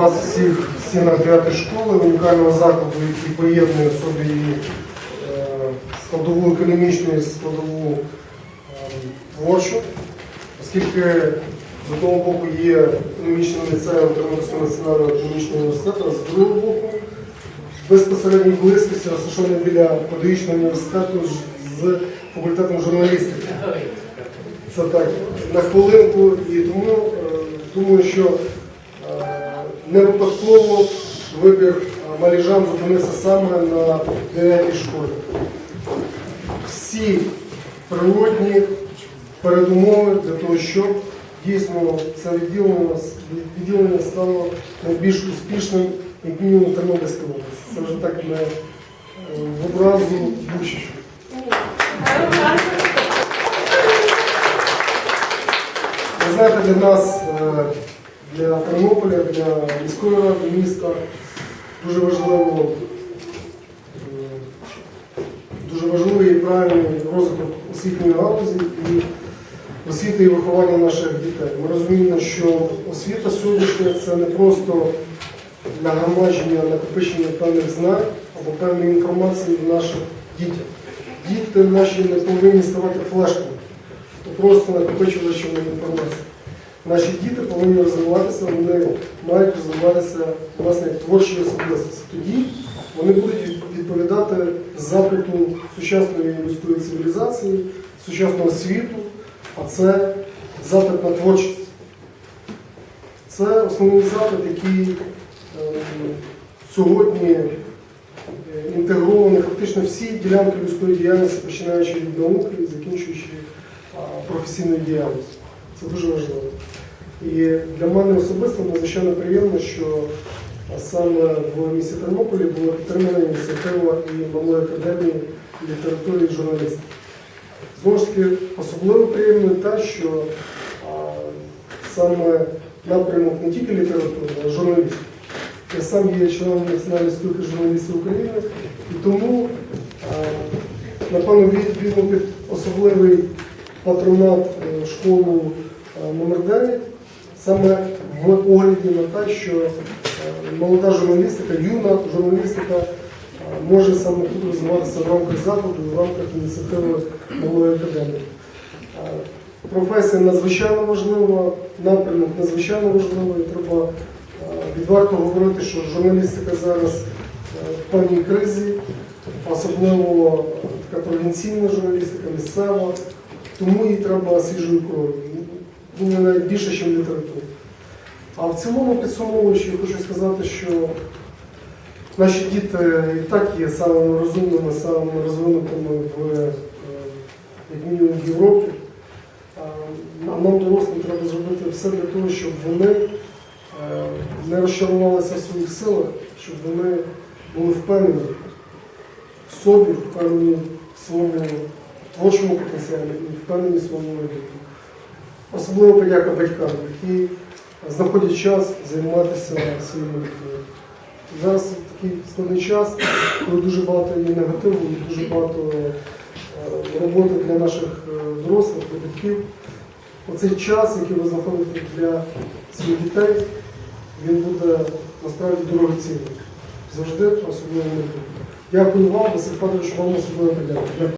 Нас всіх всі на п'ятої школи унікального закладу, який поєднує в собі і е, складову економічну і складову е, творчу, оскільки з одного боку є економічним ліцеєм Тернопільського національного економічного університету, а з другого боку безпосередньо близькості розташований біля педагогічного університету з- факультетом журналістики. Це так, на хвилинку, і тому е, думаю, що не випадково вибір маліжан зупинився саме на 9 школі. Всі природні передумови для того, щоб дійсно це відділення, стало найбільш успішним, як мінімум в Тернопільській області. Це вже так не в образу Бучичу. Ви знаєте, для нас, е, для Тернополя, для міської ради міста дуже важливо, е, дуже важливий і правильний розвиток освітньої галузі і освіти і виховання наших дітей. Ми розуміємо, що освіта сьогоднішня це не просто нагромадження, накопичення певних знань або певної інформації в наших дітях. Діти наші не повинні ставати флешками то просто накопичувачем інформації. Наші діти повинні розвиватися, вони мають розвиватися власне творчі особистості. Тоді вони будуть відповідати запиту сучасної людської цивілізації, сучасного світу, а це запит на творчість. Це основний запит, який е, сьогодні е, інтегрований фактично всі ділянки людської діяльності, починаючи від науки і закінчуючи професійною діяльністю. Це дуже важливо. І для мене особисто надзвичайно приємно, що саме в місті Тернополі була підтримана ініціатива і малої академії літератури і журналістики. Знову ж таки, особливо приємно те, що а, саме напрямок не тільки літератури, а й журналістики. Я сам є членом Національної спілки журналістів України, і тому, е, напевно, від- візьму під особливий патронат е, школу е, номер 9 саме в огляді на те, що е, молода журналістика, юна журналістика може саме тут розвиватися в рамках закладу, в рамках ініціативи Малої академії. Професія надзвичайно важлива, напрямок надзвичайно важливий. Треба відверто говорити, що журналістика зараз в певній кризі, особливо така провінційна журналістика, місцева, тому їй треба свіжої крові. Думаю, навіть більше, ніж література. А в цілому підсумовуючи, я хочу сказати, що наші діти і так є самими розумними, самими розвинутими в, е, як мінімум в Європі. А нам дорослим треба зробити все для того, щоб вони е, не розчарувалися в своїх силах, щоб вони були впевнені в собі, впевнені в своєму творчому потенціалі і впевнені своєму майбутньому. Особливо подяка батькам, які знаходять час займатися своїми дітьми. Зараз такий складний час, коли дуже багато є негативу, дуже багато е, роботи для наших е, дорослих, батьків. Оцей час, який ви знаходите для своїх дітей, він буде насправді дорогоцінним. Завжди особливо. Дякую вам, Василь Федорович, вам особливо подякую.